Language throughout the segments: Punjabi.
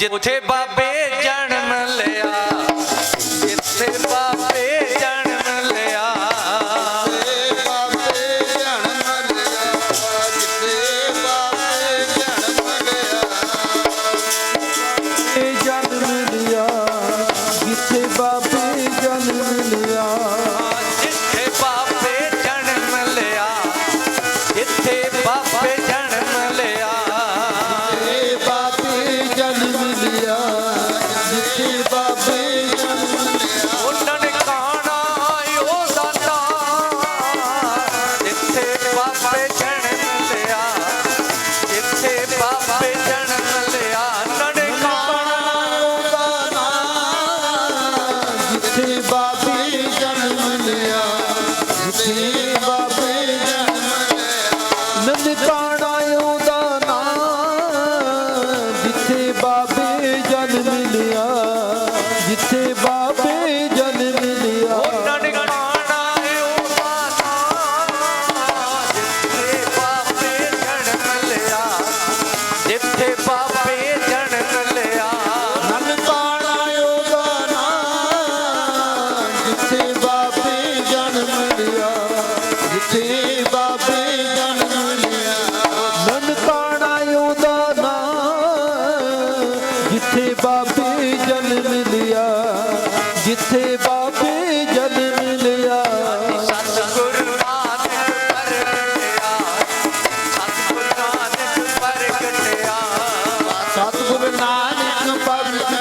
ਜਿੱਥੇ ਬਾਬੇ ਜਨਮ ਲਿਆ। ਜਿੱਥੇ ਬਾਬੇ ਜਨ ਮਿਲਿਆ ਜਿੱਥੇ ਬਾਬੇ ਜਨ ਮਿਲਿਆ। ਜਿੱਥੇ ਪਾਪੇ ਜਨਮ ਲਿਆ ਨਨ ਤਾਣਾ ਉਹਦਾ ਨਾਂ ਜਿੱਥੇ ਬਾਬੇ ਜਨਮ ਲਿਆ ਜਿੱਥੇ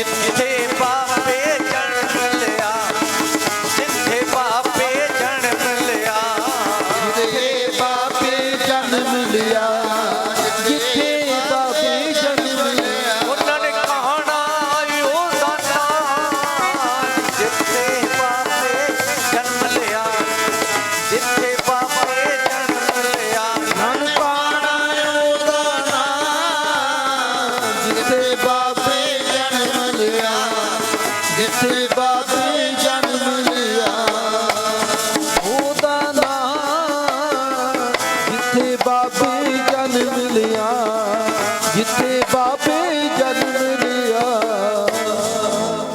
জিততে পার ਜਿੱਥੇ ਬਾਬੇ ਜਨਮ